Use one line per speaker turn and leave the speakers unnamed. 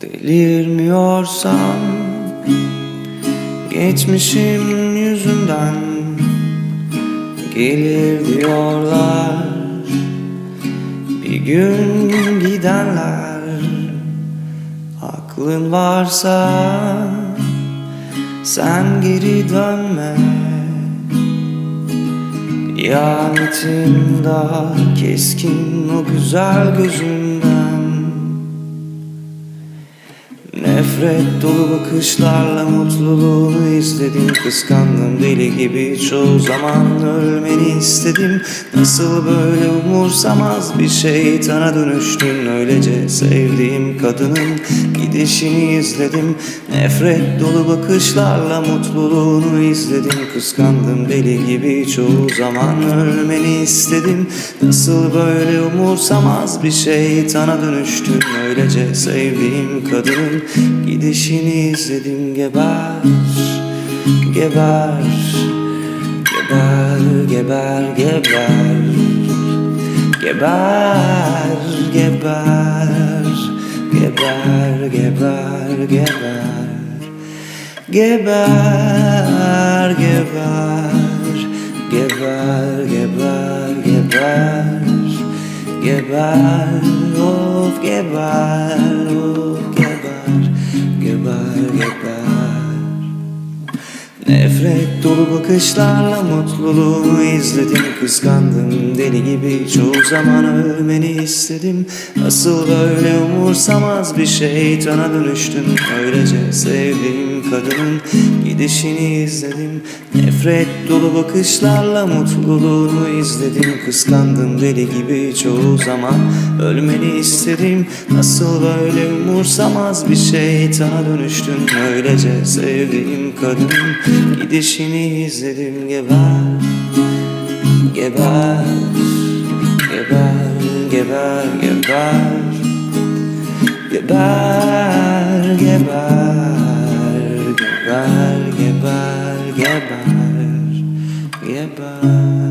Delirmiyorsam Geçmişim yüzünden Gelir diyorlar. Bir gün gidenler Aklın varsa Sen geri dönme. İhanetin daha keskin o güzel gözünden Nefret dolu bakışlarla mutluluğunu izledim. Kıskandım deli gibi çoğu zaman ölmeni istedim. Nasıl böyle umursamaz bir şeytana dönüştün Öylece sevdiğim kadının gidişini izledim. Nefret dolu bakışlarla mutluluğunu izledim. Kıskandım deli gibi çoğu zaman ölmeni istedim. Nasıl böyle umursamaz bir şeytana dönüştün Öylece sevdiğim kadının gidişini izledim Geber, geber, geber, geber, geber Geber, geber, geber, geber, geber Geber, geber, geber, geber, geber Geber, of geber, Nefret dolu bakışlarla mutluluğunu izledim. Kıskandım deli gibi çoğu zaman ölmeni istedim. Asıl böyle umursamaz bir şeytana dönüştün Öylece sevdiğim kadının gidişini izledim. Nefret dolu bakışlarla mutluluğunu izledim. Kıskandım deli gibi çoğu zaman ölmeni istedim. Nasıl böyle umursamaz bir şeytana dönüştün Öylece sevdiğim kadının gidişini izledim Geber, geber, geber, geber, geber. Geber, geber, geber, geber, geber, geber